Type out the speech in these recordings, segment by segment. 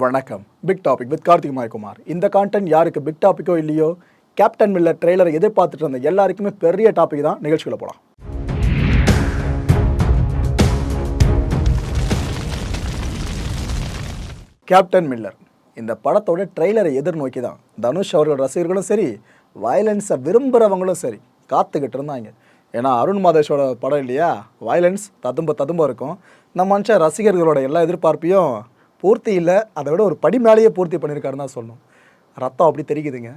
வணக்கம். Big topic with Karthik Mayakumar. இந்த content யாருக்கு பிக் டாப்பிக்கோ இல்லையோ கேப்டன் மில்லர் ட்ரெய்லரை எதிர்பார்த்துட்டு இருந்த எல்லாருக்குமே பெரிய டாபிக் தான் நிகழ்ச்சிக்குள்ள போகலாம் கேப்டன் மில்லர் இந்த படத்தோட ட்ரெய்லரை எதிர்நோக்கி தான். தனுஷ் அவர்கள் ரசிகர்களும் சரி வயலன்ஸை விரும்புகிறவங்களும் சரி காத்துக்கிட்டு இருந்தாங்க. ஏன்னா அருண் மாதேஷோட படம் இல்லையா? வயலன்ஸ் ததும்ப ததும்ப இருக்கும். நம்ம மனுஷன் ரசிகர்களோட எல்லா எதிர்பார்ப்பையும் பூர்த்தி இல்லை அதை விட ஒரு படி மேலேயே பூர்த்தி பண்ணியிருக்காருன்னு தான் சொல்லணும். ரத்தம் அப்படி தெரிக்குதுங்க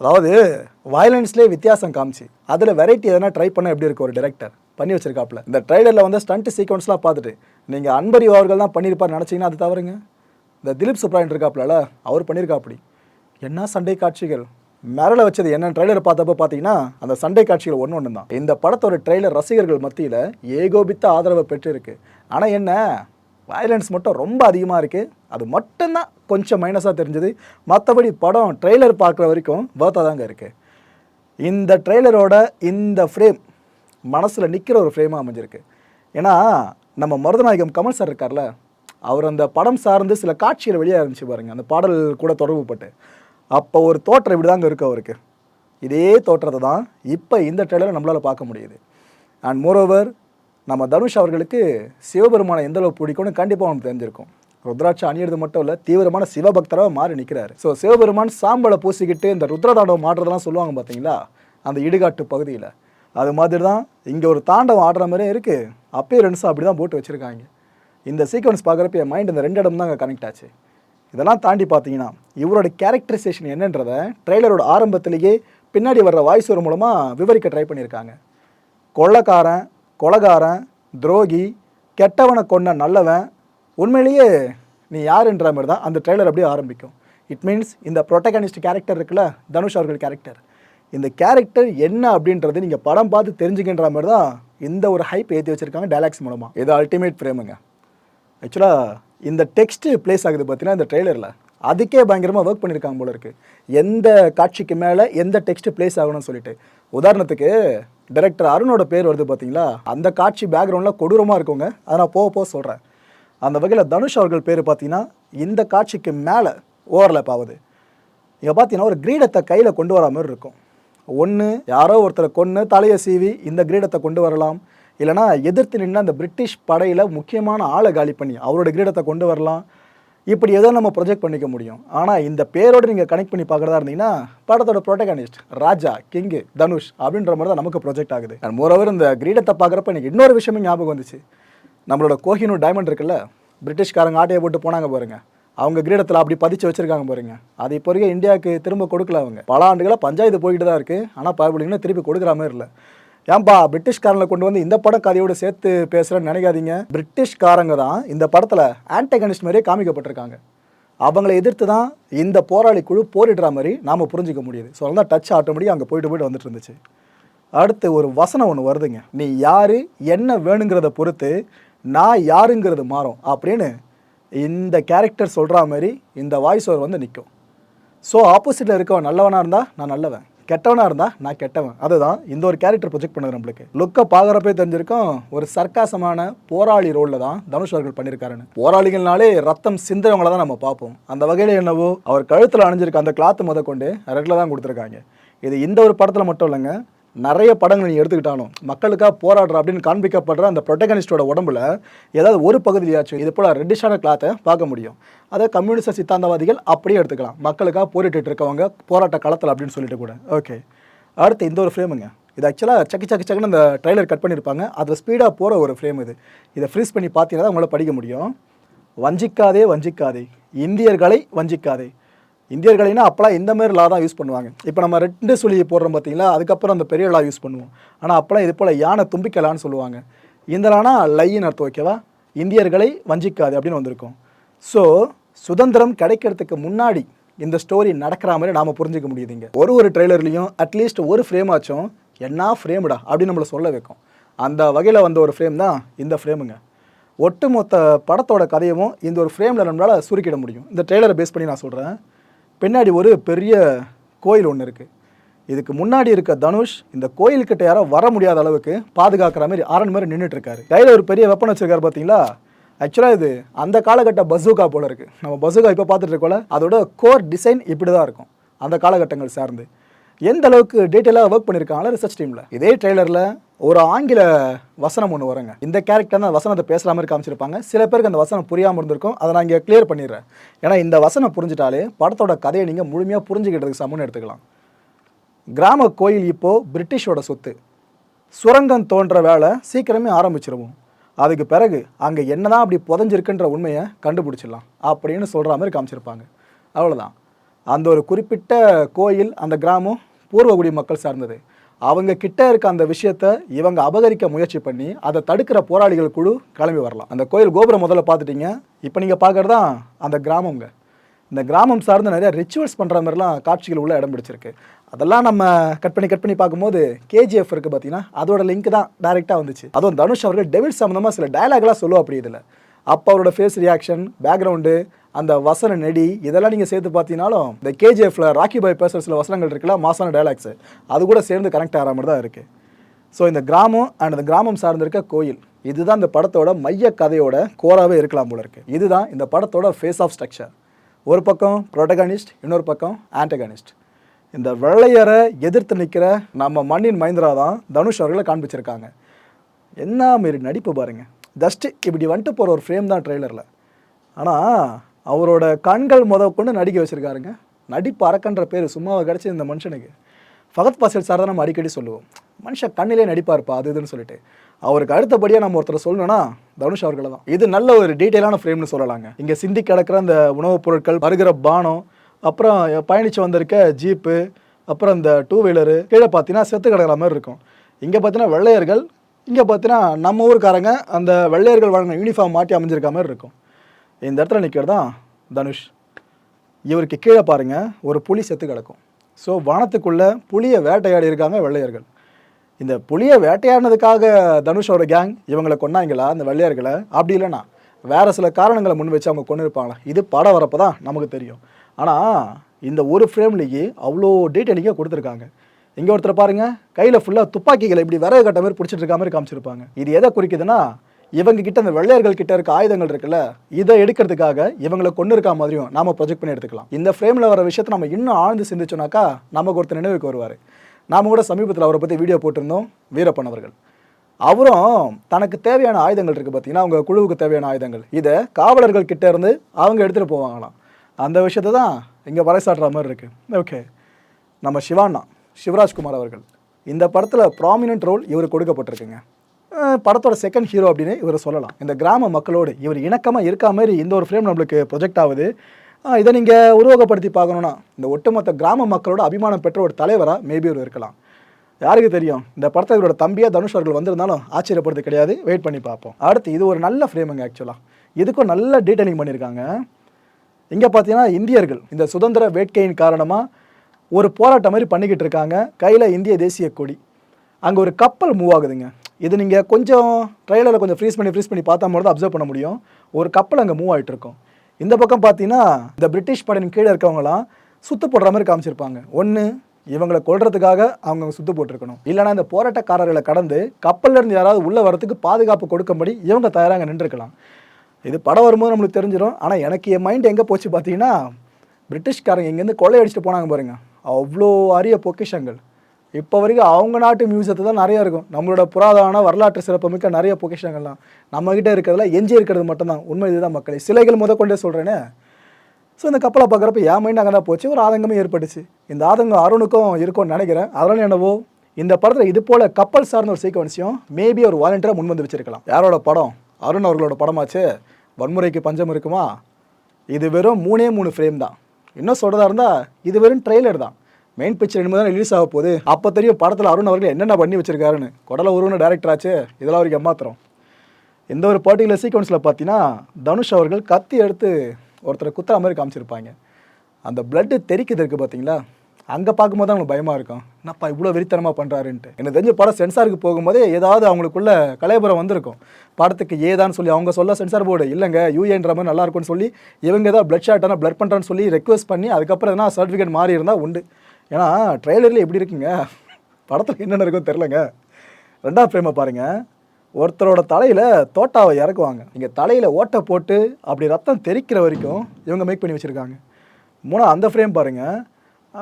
அதாவது வயலன்ஸ்லேயே வித்தியாசம் காமிச்சு. அதில் வெரைட்டி எதனா ட்ரை பண்ண எப்படி இருக்கு ஒரு டேரக்டர் பண்ணி வச்சிருக்காப்புல. இந்த ட்ரைலரில் வந்து ஸ்டண்ட் சீக்வன்ஸ்லாம் பார்த்துட்டு நீங்கள் அன்பரி அவர்கள் தான் பண்ணியிருப்பார் நினச்சிங்கன்னா அது தவறுங்க. இந்த திலீப் சுப்ராயன் இருக்காப்புல அவர் பண்ணியிருக்காப்படி என்ன சண்டை காட்சிகள்? மிரள வச்சது என்ன ட்ரைலர் பார்த்தப்ப பார்த்தீங்கன்னா அந்த சண்டை காட்சிகள் ஒன்று ஒன்று தான் இந்த படத்தோட ட்ரைலர் ரசிகர்கள் மத்தியில் ஏகோபித்த ஆதரவை பெற்றிருக்கு. ஆனால் என்ன? வயலன்ஸ் மட்டும் ரொம்ப அதிகமாக இருக்குது அது மட்டும்தான் கொஞ்சம் மைனஸாக தெரிஞ்சது. மற்றபடி படம் ட்ரெய்லர் பார்க்குற வரைக்கும் வேர்த்தாக தாங்க இருக்குது இந்த ட்ரெய்லரோட இந்த ஃப்ரேம் மனசில் நிற்கிற ஒரு ஃப்ரேமாக அமைஞ்சிருக்கு. ஏன்னா நம்ம மருதநாயகம் கமல் சார் இருக்கார்ல அவர் அந்த படம் சார்ந்து சில காட்சிகள் வெளியே இருந்துச்சு பாருங்கள் அந்த பாடல் கூட தொடர்புப்பட்டு அப்போ ஒரு தோற்றம் இப்படி தாங்க இருக்கு அவருக்கு. இதே தோற்றத்தை தான் இப்போ இந்த ட்ரெய்லரை நம்மளால் பார்க்க முடியுது. அண்ட் மோரோவர் நம்ம தனுஷ் அவர்களுக்கு சிவபெருமானை எந்த அளவு பிடிக்கும்னு கண்டிப்பாக அவனுக்கு தெரிஞ்சிருக்கும். ருத்ராட்சம் அணியிறது மட்டும் இல்லை தீவிரமான சிவபக்தராக மாறி நிற்கிறாரு ஸோ சிவபெருமான் சாம்பலை பூசிக்கிட்டு இந்த ருத்ரதாண்டவம் ஆடுறதெல்லாம் சொல்லுவாங்க பார்த்தீங்களா அந்த இடுகாட்டு பகுதியில். அது மாதிரி தான் இங்கே ஒரு தாண்டவம் ஆடுற மாதிரியும் இருக்குது அப்பியரன்ஸும் அப்படி தான் போட்டு வச்சுருக்காங்க. இந்த சீக்வன்ஸ் பார்க்குறப்ப என் மைண்ட் இந்த ரெண்டு இடம் தான் கனெக்ட் ஆச்சு. இதெல்லாம் தாண்டி பார்த்தீங்கன்னா இவரோட கேரக்டரைசேஷன் என்னன்றதை ட்ரெய்லரோட ஆரம்பத்திலேயே பின்னாடி வர்ற வாய்ஸ் ஒரு மூலமாக விவரிக்க ட்ரை பண்ணியிருக்காங்க கொள்ளக்காரன் கொலகாரன் துரோகி கெட்டவனை கொன்ன நல்லவன் உண்மையிலேயே நீ யாருன்ற மாதிரி தான் அந்த ட்ரெய்லர் அப்படியே ஆரம்பிக்கும். இட் மீன்ஸ் இந்த ப்ரொட்டகனிஸ்ட் கேரக்டர் இருக்குல்ல தனுஷ் அவர்கள் கேரக்டர் இந்த கேரக்டர் என்ன அப்படின்றது நீங்கள் படம் பார்த்து தெரிஞ்சுக்கின்ற மாதிரி தான் இந்த ஒரு ஹைப் ஏற்றி வச்சுருக்காங்க டைலாக்ஸ் மூலமாக இது அல்டிமேட் ஃப்ரேமுங்க ஆக்சுவலாக இந்த டெக்ஸ்ட் ப்ளேஸ் ஆகுது பார்த்தீங்கன்னா இந்த ட்ரெய்லரில் அதுக்கே பயங்கரமாக ஒர்க் பண்ணியிருக்காங்க போல இருக்குது எந்த காட்சிக்கு மேலே எந்த டெக்ஸ்ட் ப்ளேஸ் ஆகணும்னு சொல்லிட்டு. உதாரணத்துக்கு டைரக்டர் அருணோட பேர் வருது பார்த்தீங்களா அந்த காட்சி பேக்ரவுண்டில் கொடூரமாக இருக்குங்க. அதை நான் போக போக சொல்கிறேன் அந்த வகையில் தனுஷ் அவர்கள் பேர் பார்த்தீங்கன்னா இந்த காட்சிக்கு மேலே ஓவர்லேப் ஆகுது. இங்கே பார்த்தீங்கன்னா ஒரு கிரீடத்தை கையில் கொண்டு வரா மாதிரி இருக்கும். ஒன்று யாரோ ஒருத்தரை கொன்று தலையை சீவி இந்த கிரீடத்தை கொண்டு வரலாம். இல்லைனா எதிர்த்து நின்று அந்த பிரிட்டிஷ் படையில் முக்கியமான ஆளை காலி பண்ணி அவரோட கிரீடத்தை கொண்டு வரலாம். இப்படி ஏதோ நம்ம ப்ரொஜெக்ட் பண்ணிக்க முடியும். ஆனால் இந்த பேரோடு நீங்கள் கனெக்ட் பண்ணி பார்க்குறதா இருந்தீங்கன்னா படத்தோட ப்ரோட்டகானிஸ்ட் ராஜா கிங்கு தனுஷ் அப்படின்ற மாதிரி தான் நமக்கு ப்ரொஜெக்ட் ஆகுது. அண்ட் மோரோவர் இந்த கிரீடத்தை பார்க்குறப்ப எனக்கு இன்னொரு விஷயமே ஞாபகம் வந்துச்சு. நம்மளோட கோஹினூர் டைமண்ட் இருக்குல்ல பிரிட்டிஷ்காரங்க ஆட்டையை போட்டு போனாங்க பாருங்க. அவங்க கிரீடத்தில் அப்படி பதிச்சு வச்சுருக்காங்க பாருங்க. அது இப்போ வரைக்கும் இந்தியாவுக்கு திரும்ப கொடுக்கல அவங்க. பல ஆண்டுகளாக பஞ்சாயத்து போய்கிட்டு தான் இருக்குது ஆனால் பரவாயில்லைங்கன்னா திருப்பி கொடுக்குற மாதிரி இல்லை. ஏன்பா பிரிட்டிஷ்காரங்களை கொண்டு வந்து இந்த படம் கதையோடு சேர்த்து பேசுகிறேன்னு நினைக்காதீங்க. பிரிட்டிஷ்காரங்க தான் இந்த படத்தில் ஆன்டகனிஸ்ட் மாதிரியே காமிக்கப்பட்டிருக்காங்க. அவங்களை எதிர்த்து தான் இந்த போராளி குழு போரிடுற மாதிரி நாம் புரிஞ்சிக்க முடியுது. ஸோ அதனால டச் ஆட்டோமேட்டிக் அங்கே போயிட்டு போயிட்டு வந்துட்டு இருந்துச்சு. அடுத்து ஒரு வசனம் ஒன்று வருதுங்க. நீ யார் என்ன வேணுங்கிறத பொறுத்து நான் யாருங்கிறது மாறும் அப்படின்னு இந்த கேரக்டர் சொல்கிற மாதிரி இந்த வாய்ஸ் ஓவர் வந்து நிற்கும் ஸோ ஆப்போசிட்டில் இருக்கவன் நல்லவனாக இருந்தால் நான் நல்லவன். கெட்டவனாக இருந்தால் நான் கெட்டவன். அதுதான் இந்த ஒரு கேரக்டர் ப்ரொஜெக்ட் பண்ணுது நம்மளுக்கு. லுக்கை பார்க்குறப்பே தெரிஞ்சிருக்கும் ஒரு சர்க்காசமான போராளி ரோலில் தான் தனுஷ் அவர்கள் பண்ணியிருக்காருன்னு போராளிகள்னாலே ரத்தம் சிந்தவங்களை தான் நம்ம பார்ப்போம். அந்த வகையில் என்னவோ அவர் கழுத்தில் அணிஞ்சிருக்க அந்த கிளாத்து முத கொண்டு ரெட்டில் தான் கொடுத்துருக்காங்க. இது இந்த ஒரு படத்தில் மட்டும் இல்லைங்க நிறைய படங்கள் நீ எடுத்துக்கிட்டாலும் மக்களுக்காக போராடுற அப்படின்னு காண்பிக்கப்படுற அந்த ப்ரொட்டகனிஸ்டோட உடம்புல ஏதாவது ஒரு பகுதியாச்சும் இது போல் ரெட்டிஷான கிளாத்தை பார்க்க முடியும். அதை கம்யூனிஸ்ட சித்தாந்தவாதிகள் அப்படியே எடுத்துக்கலாம். மக்களுக்காக போரிட்டு இருக்கவங்க போராட்ட களத்தில் அப்படின்னு சொல்லிட்டு கூட. ஓகே அடுத்து இந்த ஒரு ஃப்ரேமுங்க இது ஆக்சுவலாக சக்கி சக்கி சக்குன்னு அந்த ட்ரைலர் கட் பண்ணியிருப்பாங்க அதில் ஸ்பீடாக போகிற ஒரு ஃப்ரேம் இது. இதை ஃப்ரீஸ் பண்ணி பார்த்தீங்கன்னா உங்களால் படிக்க முடியும். வஞ்சிக்காதே வஞ்சிக்காதே. இந்தியர்களை வஞ்சிக்காதே. இந்தியர்களைனா அப்போலாம் இந்த மாதிரி லா தான் யூஸ் பண்ணுவாங்க. இப்போ நம்ம ரெண்டு சுழியை போடுறோம் பார்த்தீங்களா? அதுக்கப்புறம் அந்த பெரிய லா யூஸ் பண்ணுவோம். ஆனால் அப்போலாம் இது போல் யானை தும்பிக்கலான்னு சொல்லுவாங்க. இந்த லானா லைன்னு அர்த்தம் ஓகேவா இந்தியர்களை வஞ்சிக்காது அப்படின்னு வந்திருக்கும். ஸோ சுதந்திரம் கிடைக்கிறதுக்கு முன்னாடி இந்த ஸ்டோரி நடக்கிற மாதிரி நாம் புரிஞ்சுக்க முடியுதுங்க ஒரு ஒரு ட்ரெய்லர்லேயும் அட்லீஸ்ட் ஒரு ஃப்ரேம் ஆச்சும் என்ன ஃப்ரேமுடா அப்படின்னு நம்மளை சொல்ல வைக்கும். அந்த வகையில் வந்த ஒரு ஃப்ரேம் தான் இந்த ஃப்ரேமுங்க ஒட்டுமொத்த படத்தோட கதையவும் இந்த ஒரு ஃப்ரேமில் நம்மளால் சுருக்கிட முடியும். இந்த ட்ரெய்லரை பேஸ் பண்ணி நான் சொல்கிறேன் பின்னாடி ஒரு பெரிய கோயில் ஒன்று இருக்குது இதுக்கு முன்னாடி இருக்க தனுஷ் இந்த கோயில்கிட்ட யாரோ வர முடியாத அளவுக்கு பாதுகாக்கிற மாதிரி ஆரன் மாதிரி நின்றுட்டு இருக்காரு கையில் ஒரு பெரிய வெப்பன் வச்சிருக்காரு பார்த்தீங்களா ஆக்சுவலாக இது அந்த காலகட்ட பசூகா போல இருக்குது நம்ம பசூகா இப்போ பார்த்துட்டு இருக்கோம்ல அதோட கோர் டிசைன் இப்படி தான் இருக்கும் அந்த காலகட்டங்கள் சார்ந்து. எந்த அளவுக்கு டீட்டெயிலாக ஒர்க் பண்ணியிருக்காங்களா ரிசர்ச் டீமில் இதே ட்ரெய்லரில் ஒரு ஆங்கில வசனம் ஒன்று வருங்க. இந்த கேரக்டர் தான் வசனத்தை பேசுகிற மாதிரி காமிச்சிருப்பாங்க சில பேருக்கு அந்த வசனம் புரியாமல் இருந்திருக்கும். அதை நான் இங்கே கிளியர் பண்ணிடுறேன். ஏன்னா இந்த வசனம் புரிஞ்சிட்டாலே படத்தோட கதையை நீங்கள் முழுமையாக புரிஞ்சுக்கிட்டதுக்கு சமம்னு எடுத்துக்கலாம். கிராம கோயில் இப்போது பிரிட்டிஷோட சொத்து. சுரங்கம் தோன்ற வேலை சீக்கிரமே ஆரம்பிச்சிருவோம். அதுக்கு பிறகு அங்கே என்னதான் அப்படி புதஞ்சிருக்குன்ற உண்மையை கண்டுபிடிச்சிடலாம். அப்படின்னு சொல்கிற மாதிரி காமிச்சிருப்பாங்க. அவ்வளோதான் அந்த ஒரு குறிப்பிட்ட கோயில் அந்த கிராமம் பூர்வகுடி மக்கள் சார்ந்தது. அவங்க கிட்ட இருக்க அந்த விஷயத்த இவங்க அபகரிக்க முயற்சி பண்ணி அதை தடுக்கிற போராளிகள் குழு கிளம்பி வரலாம். அந்த கோயில் கோபுரம் முதல்ல பார்த்துட்டீங்க. இப்போ நீங்கள் பார்க்குறதான் அந்த கிராமங்க இந்த கிராமம் சார்ந்து நிறைய ரிச்சுவல்ஸ் பண்ணுற மாதிரிலாம் காட்சிகள் உள்ள இடம் பிடிச்சிருக்கு. அதெல்லாம் நம்ம கட் பண்ணி கட் பண்ணி பார்க்கும்போது கேஜிஎஃப் இருக்குது பார்த்தீங்கன்னா அதோட லிங்க் தான் டைரெக்டாக வந்துச்சு. அதுவும் தனுஷ் அவர்கள் டெவில் சம்மந்தமாக சில டயலாக்லாம் சொல்லுவோம் அப்படி இதில். அப்போ அவரோட ஃபேஸ் ரியாக்ஷன் பேக்ரவுண்டு அந்த வசன நெடி இதெல்லாம் நீங்கள் சேர்த்து பார்த்தீங்கனாலும் இந்த கேஜிஎஃப்ல ராக்கி பாய் பேசுகிற சில வசனங்கள் இருக்குல்ல மாசான டைலாக்ஸு அது கூட சேர்ந்து கனெக்ட் ஆகிற மாதிரி தான் இருக்குது ஸோ இந்த கிராமம் அண்ட் இந்த கிராமம் சார்ந்திருக்க கோயில் இதுதான் இந்த படத்தோட மைய கதையோட கோராகவே இருக்கலாம் போல இருக்குது இதுதான் இந்த படத்தோட ஃபேஸ் ஆஃப் ஸ்ட்ரக்சர் ஒரு பக்கம் ப்ரொட்டகனிஸ்ட் இன்னொரு பக்கம் ஆன்டகனிஸ்ட் இந்த வெள்ளையரை எதிர்த்து நிற்கிற நம்ம மண்ணின் மைந்திரா தான் தனுஷ் அவர்களை காண்பிச்சிருக்காங்க. என்ன மாரி நடிப்பு பாருங்கள் ஜஸ்ட் இப்படி வந்துட்டு போகிற ஒரு ஃப்ரேம் தான் ட்ரெய்லரில் ஆனால் அவரோட கண்கள் முத கொண்டு நடிக்க வச்சுருக்காருங்க. நடிப்பு அரக்கன்ற பேர் சும்மாவை கிடச்சி இந்த மனுஷனுக்கு. ஃபகத் பாசில் சார் தான் நம்ம அடிக்கடி சொல்லுவோம். மனுஷன் கண்ணிலே நடிப்பார்ப்பா அது இதுன்னு சொல்லிட்டு. அவருக்கு அடுத்தபடியாக நம்ம ஒருத்தர் சொல்லணும்னா தனுஷ் அவர்களை தான். இது நல்ல ஒரு டீட்டெயிலான ஃப்ரேம்னு சொல்லலாங்க. இங்கே சிந்தி கிடக்கிற அந்த உணவுப் பொருட்கள் வருகிற பானம் அப்புறம் பயணித்து வந்திருக்க ஜீப்பு அப்புறம் இந்த டூ வீலரு கீழே பார்த்தீங்கன்னா செத்து கிடக்கிற மாதிரி இருக்கும். இங்கே பார்த்தீங்கன்னா வெள்ளையர்கள் இங்கே பார்த்தீங்கன்னா நம்ம ஊருக்காரங்க அந்த வெள்ளையர்கள் வழங்கின யூனிஃபார்ம் மாட்டி அமைஞ்சிருக்க மாதிரி இருக்கும். இந்த இடத்துல நிற்கிறது தான் தனுஷ். இவருக்கு கீழே பாருங்கள் ஒரு புலி செத்து கிடக்கும். ஸோ வானத்துக்குள்ளே புலியை வேட்டையாடி இருக்காங்க வெள்ளையர்கள். இந்த புளியை வேட்டையாடினதுக்காக தனுஷோட கேங் இவங்களை கொண்டாங்களா அந்த வெள்ளையர்களை? அப்படி இல்லைன்னா வேறு சில காரணங்களை முன் வச்சு அவங்க கொண்டு இருப்பாங்களா இது படம் வரப்போ தான் நமக்கு தெரியும். ஆனால் இந்த ஒரு ஃப்ரேம்லேயே அவ்வளோ டீட்டெயிலிங்காக கொடுத்துருக்காங்க. இங்கே ஒருத்தர் பாருங்கள் கையில் ஃபுல்லாக துப்பாக்கிகளை இப்படி விறகு கட்ட மாதிரி பிடிச்சிட்டு இருக்க மாதிரி காமிச்சிருப்பாங்க. இது எதை குறிக்குதுன்னா இவங்க கிட்ட அந்த வெள்ளையர்கள் கிட்ட இருக்க ஆயுதங்கள் இருக்குல்ல இதை எடுக்கிறதுக்காக இவங்களை கொண்டு இருக்க மாதிரியும் நாம ப்ரொஜெக்ட் பண்ணி எடுத்துக்கலாம். இந்த ஃப்ரேமில் வர விஷயத்தை நம்ம இன்னும் ஆழ்ந்து சிந்திச்சோம்னாக்கா நமக்கு ஒருத்தர் நினைவுக்கு வருவார். நாம கூட சமீபத்தில் அவரை பற்றி வீடியோ போட்டிருந்தோம் வீரப்பன் அவர்கள். அவரும் தனக்கு தேவையான ஆயுதங்கள் இருக்குது பார்த்தீங்கன்னா அவங்க குழுவுக்கு தேவையான ஆயுதங்கள். இதை காவலர்கள் கிட்ட இருந்து அவங்க எடுத்துகிட்டு போவாங்களாம். அந்த விஷயத்தை தான் இங்கே பறைசாட்டுற மாதிரி இருக்குது ஓகே நம்ம சிவாண்ணா சிவராஜ்குமார் அவர்கள் இந்த படத்தில் ப்ராமினன்ட் ரோல் இவர் கொடுக்கப்பட்டிருக்குங்க. படத்தோட செகண்ட் ஹீரோ அப்படின்னு இவரை சொல்லலாம். இந்த கிராம மக்களோடு இவர் இணக்கமாக இருக்க மாதிரி இந்த ஒரு ஃப்ரேம் நம்மளுக்கு ப்ரொஜெக்ட் ஆகுது. இதை நீங்கள் உருவகப்படுத்தி பார்க்கணுன்னா இந்த ஒட்டுமொத்த கிராம மக்களோட அபிமானம் பெற்ற ஒரு தலைவராக மேபி இவர் இருக்கலாம். யாருக்கு தெரியும்? இந்த படத்தை இவரோட தம்பியாக தனுஷ் அவர்கள் வந்திருந்தாலும் ஆச்சரியப்படுறது கிடையாது. வெயிட் பண்ணி பார்ப்போம். அடுத்து இது ஒரு நல்ல ஃப்ரேமுங்க ஆக்சுவலாக இதுக்கும் நல்ல டீட்டெயிலிங் பண்ணியிருக்காங்க இங்கே பார்த்தீங்கன்னா இந்தியர்கள் இந்த சுதந்திர வேட்கையின் காரணமாக ஒரு போராட்டம் மாதிரி பண்ணிக்கிட்டு இருக்காங்க. கையில் இந்திய தேசிய கொடி. அங்கே ஒரு கப்பல் மூவ் ஆகுதுங்க. இது நீங்கள் கொஞ்சம் ட்ரெயிலரில் கொஞ்சம் ஃப்ரீஸ் பண்ணி ஃப்ரீஸ் பண்ணி பார்த்தா மட்டும் தான் அப்சர்வ் பண்ண முடியும். ஒரு கப்பல் அங்கே மூவ் ஆகிட்டு இருக்கும். இந்த பக்கம் பார்த்தீங்கன்னா இந்த பிரிட்டிஷ் படையின் கீழே இருக்கவங்களாம் சுத்து போடுற மாதிரி காமிச்சிருப்பாங்க. ஒன்று இவங்களை கொள்றதுக்காக அவங்க சுத்து போட்டிருக்கணும். இல்லைனா இந்த போராட்டக்காரர்களை கடந்து கப்பல்ல இருந்து யாராவது உள்ளே வரத்துக்கு பாதுகாப்பு கொடுக்கும்படி இவங்க தயாராக நின்றுருக்கலாம். இது படம் வரும்போது நம்மளுக்கு தெரிஞ்சிடும் ஆனால் எனக்கு என் மைண்ட் எங்கே போச்சு பார்த்தீங்கன்னா பிரிட்டிஷ்காரங்க இங்கேருந்து கொள்ளையடிச்சிட்டு போனாங்க பாருங்க. அவ்வளோ அரிய பொக்கிஷங்கள். இப்போ வரைக்கும் அவங்க நாட்டு மியூசியத்தை தான் நிறைய இருக்கும். நம்மளோட புராதன வரலாற்று சிறப்புமிக்க நிறைய பொக்கிஷங்கள்லாம். நம்மக்கிட்ட இருக்கிறதுல எஞ்சி இருக்கிறது மட்டும்தான். உண்மை இதுதான் மக்களே. சிலைகள் முத கொண்டே சொல்கிறேனே ஸோ இந்த கப்பலை பார்க்குறப்ப என் மைண்ட் அங்கே தான் போச்சு. ஒரு ஆதங்கமே ஏற்பட்டுச்சு. இந்த ஆதங்கம் அருணுக்கும் இருக்கும்னு நினைக்கிறேன். அதனால என்னவோ இந்த படத்தில் இது போல் கப்பல் சார்ந்த ஒரு சீக்வன்ஸையும் மேபி ஒரு வாலண்டியராக முன் வந்து வச்சிருக்கலாம். யாரோட படம்? அருண் அவர்களோட படமாச்சு. வன்முறைக்கு பஞ்சம் இருக்குமா? இது வெறும் மூணே மூணு ஃப்ரேம் தான். இன்னும் சொல்கிறதா இருந்தால் இது வெறும் ட்ரெய்லர் தான். மெயின் பிக்சர் இனிமேல் தான் ரிலீஸ் ஆக போகுது. அப்போ தெரியும் படத்தில் அருண் அவர்கள் என்னென்ன பண்ணி வச்சிருக்காருன்னு. குடல உருவன டேரக்டர் ஆச்சு. இதெல்லாம் அவருக்கு ஏமாத்திரம் இந்த ஒரு பர்டிகுலர் சீக்வன்ஸில் பார்த்தீங்கன்னா தனுஷ் அவர்கள் கத்தி எடுத்து ஒருத்தரை குத்துற மாதிரி காமிச்சிருப்பாங்க. அந்த பிளட்டு தெரிக்குது இருக்குது பார்த்தீங்களா அங்கே பார்க்கும்போது தான் அவங்களுக்கு பயமாக இருக்கும். என்னப்பா இவ்வளோ வெறித்தனமாக பண்ணுறாருன்ட்டு எனக்கு தெரிஞ்ச படம் சென்சாருக்கு போகும்போதே ஏதாவது அவங்களுக்குள்ள கலைபுரம் வந்திருக்கும். படத்துக்கு ஏதான்னு சொல்லி அவங்க சொல்ல சென்சார் போர்டு இல்லைங்க யூஏன்ற மாதிரி நல்லா இருக்கும்னு சொல்லி இவங்க ஏதாவது பிளட் ஷாட்டானா பிளட் பண்ணுறான்னு சொல்லி ரெக்வஸ்ட் பண்ணி அதுக்கப்புறம் எதனா சர்டிஃபிகேட் மாறி இருந்தால் உண்டு. ஏன்னா ட்ரெய்லரில் எப்படி இருக்குங்க? படத்தில் என்னென்ன இருக்கோ தெரிலங்க ரெண்டாவது ஃப்ரேமை பாருங்கள் ஒருத்தரோட தலையில் தோட்டாவை இறக்குவாங்க. நீங்கள் தலையில் ஓட்டை போட்டு அப்படி ரத்தம் தெறிக்கிற வரைக்கும் இவங்க மேக் பண்ணி வச்சுருக்காங்க. மூணா அந்த ஃப்ரேம் பாருங்கள்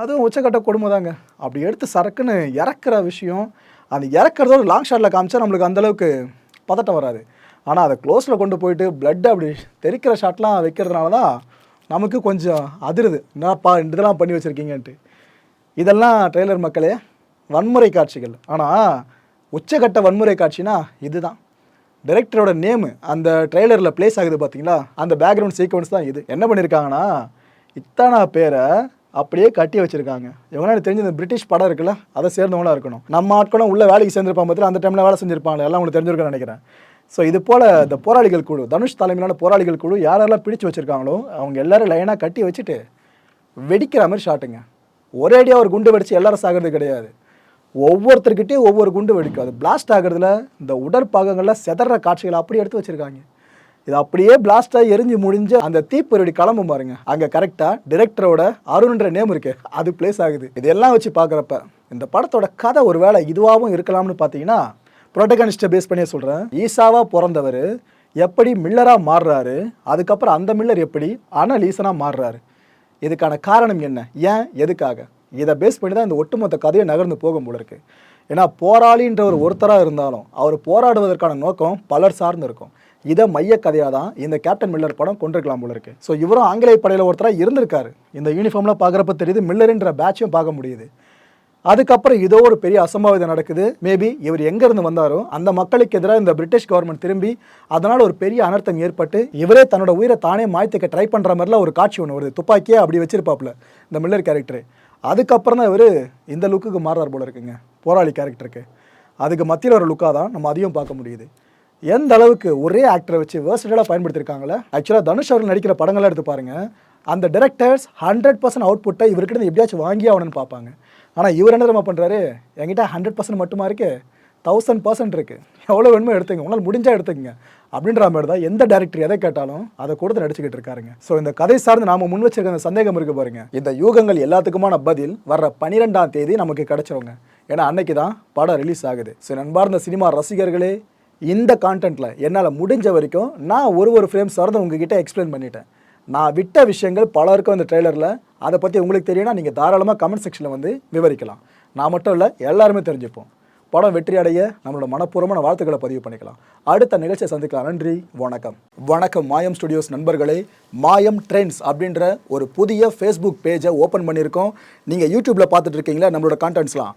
அதுவும் உச்சக்கட்ட கொடுமை தாங்க. அப்படி எடுத்து சரக்குன்னு இறக்குற விஷயம் அந்த இறக்குறதோட லாங் ஷாட்டில் காமிச்சா நம்மளுக்கு அந்தளவுக்கு பதட்டம் வராது. ஆனால் அதை க்ளோஸில் கொண்டு போயிட்டு பிளட் அப்படி தெறிக்கிற ஷாட்லாம் வைக்கிறதுனால தான் நமக்கு கொஞ்சம் அதிருது. என்னப்பா இதெல்லாம் பண்ணி வச்சுருக்கீங்கன்ட்டு. இதெல்லாம் ட்ரெய்லர் மக்களே வன்முறை காட்சிகள். ஆனால் உச்சகட்ட வன்முறை காட்சினா இதுதான். டைரக்டரோட நேமு அந்த ட்ரெய்லரில் ப்ளேஸ் ஆகுது பார்த்தீங்களா அந்த பேக்ரவுண்ட் சீக்வன்ஸ் தான் இது. என்ன பண்ணியிருக்காங்கன்னா இத்தனை பேரை அப்படியே கட்டி வச்சுருக்காங்க. இவங்க எனக்கு தெரிஞ்ச இந்த பிரிட்டிஷ் படம் இருக்குல்ல அதை சேர்ந்தவங்களாக இருக்கணும். நம்ம ஆட்களும் உள்ள வேலைக்கு சேர்ந்திருப்பாங்க பார்த்து அந்த டைமில் வேலை செஞ்சிருப்பாங்க எல்லாம் உங்களுக்கு தெரிஞ்சிருக்குன்னு நினைக்கிறேன். ஸோ இது போல் இந்த போராளிகள் குழு தனுஷ் தலைமையிலான போராளிகள் குழு யாரெல்லாம் பிடிச்சு வச்சுருக்காங்களோ அவங்க எல்லாரும் லைனாக கட்டி வச்சுட்டு வெடிக்கிற மாதிரி ஷாட்டுங்க ஒரேடியாக ஒரு குண்டு வெடித்து எல்லாரும் சாகிறது கிடையாது. ஒவ்வொருத்தர்கிட்டையும் ஒவ்வொரு குண்டு வெடிக்கும். அது பிளாஸ்ட் ஆகிறதுல இந்த உடற்பாகங்களில் செதற காட்சிகளை அப்படியே எடுத்து வச்சுருக்காங்க. இது அப்படியே பிளாஸ்டாக எரிஞ்சு முடிஞ்சு அந்த தீப்பொருடி கிளம்பும் பாருங்க. அங்கே கரெக்டாக டிரெக்டரோட அருண்ன்ற நேம் இருக்கு. அது பிளேஸ் ஆகுது. இதெல்லாம் வச்சு பார்க்குறப்ப இந்த படத்தோட கதை ஒரு வேளை இதுவாகவும் இருக்கலாம்னு பார்த்தீங்கன்னா ப்ரொட்டகனிஸ்ட்டை பேஸ் பண்ணியே சொல்கிறேன் ஈசாவாக பிறந்தவர் எப்படி மில்லராக மாறுறாரு அதுக்கப்புறம் அந்த மில்லர் எப்படி அனல் ஈசனாக மாறுறாரு. இதுக்கான காரணம் என்ன? ஏன்? எதுக்காக? இதை பேஸ் பண்ணி தான் இந்த ஒட்டுமொத்த கதையை நகர்ந்து போகும் போல இருக்கு. ஏன்னா போராளின்ற ஒரு ஒருத்தராக இருந்தாலும் அவர் போராடுவதற்கான நோக்கம் பலர் சார்ந்து இருக்கும். இதை மைய கதையாக தான் இந்த கேப்டன் மில்லர் படம் கொண்டிருக்கலாம் போல இருக்கு. ஸோ இவரும் ஆங்கிலேய படையில் ஒருத்தராக இருந்திருக்காரு. இந்த யூனிஃபார்ம்லாம் பார்க்குறப்ப தெரியுது மில்லர்ன்ற பேட்சும் பார்க்க முடியுது. அதுக்கப்புறம் இதோ ஒரு பெரிய அசம்பாவிதம் நடக்குது. மேபி இவர் எங்கேருந்து வந்தாரோ அந்த மக்களுக்கு எதிராக இந்த பிரிட்டிஷ் கவர்மெண்ட் திரும்பி அதனால் ஒரு பெரிய அனர்த்தம் ஏற்பட்டு இவரே தன்னோட உயிரை தானே மாய்த்துக்க ட்ரை பண்ணுற மாதிரிலாம் ஒரு காட்சி ஒன்று வருது. துப்பாக்கியே அப்படி வச்சிருப்பாப்புல இந்த மில்லர் கேரக்டர் அதுக்கப்புறம் தான் இவர் இந்த லுக்குக்கு மாறுறார் போல இருக்குங்க. போராளி கேரக்டருக்கு அதுக்கு மத்தியில் ஒரு லுக்காக தான் நம்ம அதையும் பார்க்க முடியுது. எந்த அளவுக்கு ஒரே ஆக்டரை வச்சு வேர்சடலாக பயன்படுத்தியிருக்காங்களே ஆக்சுவலாக தனுஷ் அவர்கள் நடிக்கிற படங்கள்லாம் எடுத்து பாருங்க. அந்த டேரக்டர்ஸ் ஹண்ட்ரட் பர்சன்ட் அவுட்புட்டை இவர்கிட்ட எப்படியாச்சும் வாங்கி ஆகணும்னு பார்ப்பாங்க. ஆனால் இவர் என்ன தெரியுமா பண்ணுறாரு என்கிட்ட ஹண்ட்ரட் பர்சன்ட் மட்டுமா இருக்குது தௌசண்ட் பர்சன்ட் இருக்குது எவ்வளோ வேணுமோ எடுத்துங்க. உங்களால் முடிஞ்சால் எடுத்துக்கங்க. அப்படின்ற மாதிரி தான் எந்த டேரக்டர் எதை கேட்டாலும் அதை கொடுத்து நடிச்சுக்கிட்டு இருக்காருங்க. ஸோ இந்த கதை சார்ந்து நாம முன் வச்சிருக்க அந்த சந்தேகம் இருக்கு பாருங்க. இந்த யூகங்கள் எல்லாத்துக்குமான பதில் வர்ற பன்னிரெண்டாம் தேதி நமக்கு கிடைச்சிருங்க. ஏன்னா அன்னைக்கு தான் படம் ரிலீஸ் ஆகுது. ஸோ நண்பார்ந்த சினிமா ரசிகர்களே இந்த கான்டென்ட்டில் என்னால் முடிஞ்ச வரைக்கும் நான் ஒரு ஒரு ஃப்ரேம் சார்ந்து உங்ககிட்ட எக்ஸ்பிளைன் பண்ணிட்டேன். நான் விட்ட விஷயங்கள் பலருக்கும் அந்த ட்ரெய்லரில் அதை பற்றி உங்களுக்கு தெரியும்னா நீங்கள் தாராளமாக கமெண்ட் செக்ஷனில் வந்து விவரிக்கலாம். நான் மட்டும் இல்லை எல்லாருமே தெரிஞ்சுப்போம். படம் வெற்றி அடைய நம்மளோட மனப்பூர்வமான வாழ்த்துக்களை பதிவு பண்ணிக்கலாம். அடுத்த நிகழ்ச்சியை சந்திக்கலாம். நன்றி வணக்கம். வணக்கம் மாயம் ஸ்டுடியோஸ் நண்பர்களே. மாயம் ட்ரெண்ட்ஸ் அப்படின்ற ஒரு புதிய ஃபேஸ்புக் பேஜை ஓப்பன் பண்ணியிருக்கோம். நீங்கள் யூடியூப்பில் பார்த்துட்டு இருக்கீங்களா? நம்மளோட கான்டென்ட்ஸ்லாம்